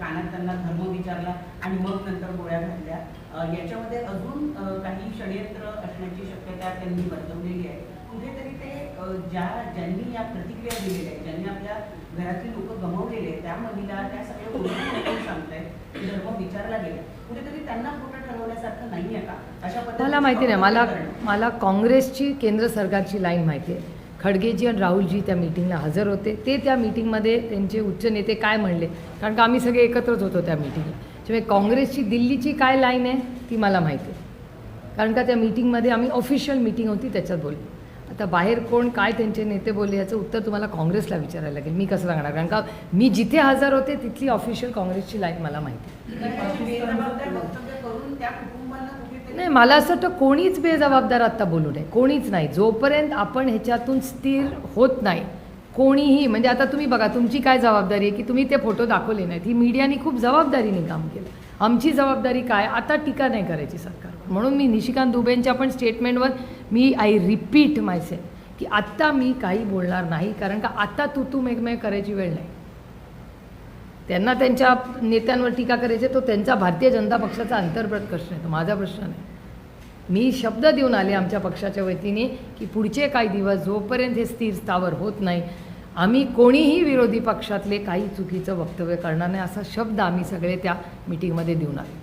कानात त्यांना धर्म विचारला आणि मग नंतर गोळ्या घातल्या. याच्यामध्ये अजून काही षडयंत्र असण्याची शक्यता त्यांनी वर्तवलेली आहे. कुठेतरी ते ज्या ज्यांनी या प्रतिक्रिया दिलेल्या आहेत ज्यांनी आपल्या घरातली लोक गमावलेले त्या महिला त्या सगळ्या गोष्टी सांगतायत की धर्म विचारला गेला. कुठेतरी त्यांना खोटं ठरवण्यासारखं नाही आहे का? अशा मला माहिती नाही मला. मला काँग्रेसची केंद्र सरकारची लाईन माहिती आहे. खडगेजी आणि राहुलजी त्या मीटिंगला हजर होते. ते त्या मीटिंगमध्ये त्यांचे उच्च नेते काय म्हणले? कारण का आम्ही सगळे एकत्रच होतो त्या मीटिंगला त्यामुळे काँग्रेसची दिल्लीची काय लाईन आहे ती मला माहिती आहे. कारण का त्या मीटिंगमध्ये आम्ही ऑफिशियल मीटिंग होती त्याच्यात बोललो. आता बाहेर कोण काय त्यांचे नेते बोलले याचं उत्तर तुम्हाला काँग्रेसला विचारायला लागेल. मी कसं सांगणार? कारण का मी जिथे हजर होते तिथली ऑफिशियल काँग्रेसची लाईन मला माहिती आहे. नाही मला असं वाटतं कोणीच बेजबाबदार आत्ता बोलू नये. कोणीच नाही. जोपर्यंत आपण ह्याच्यातून स्थिर होत नाही कोणीही म्हणजे आता तुम्ही बघा तुमची काय जबाबदारी आहे की तुम्ही ते फोटो दाखवले नाहीत. ही मीडियाने खूप जबाबदारीने काम केलं. आमची जबाबदारी काय? आता टीका नाही करायची सरकार. म्हणून मी निशिकांत दुबेंच्या पण स्टेटमेंटवर मी आय रिपीट मायसे की आत्ता मी काही बोलणार नाही कारण का आत्ता तू तू मेघमेघ करायची वेळ नाही. त्यांना त्यांच्या नेत्यांवर टीका करायची तो त्यांचा भारतीय जनता पक्षाचा अंतर्गत प्रश्न आहे तो माझा प्रश्न नाही. मी शब्द देऊन आले आमच्या पक्षाच्या वतीने की पुढचे काही दिवस जोपर्यंत हे स्थिर स्थावर होत नाही आम्ही कोणीही विरोधी पक्षातले काही चुकीचं वक्तव्य करणार नाही असा शब्द आम्ही सगळे त्या मिटिंगमध्ये देऊन आले.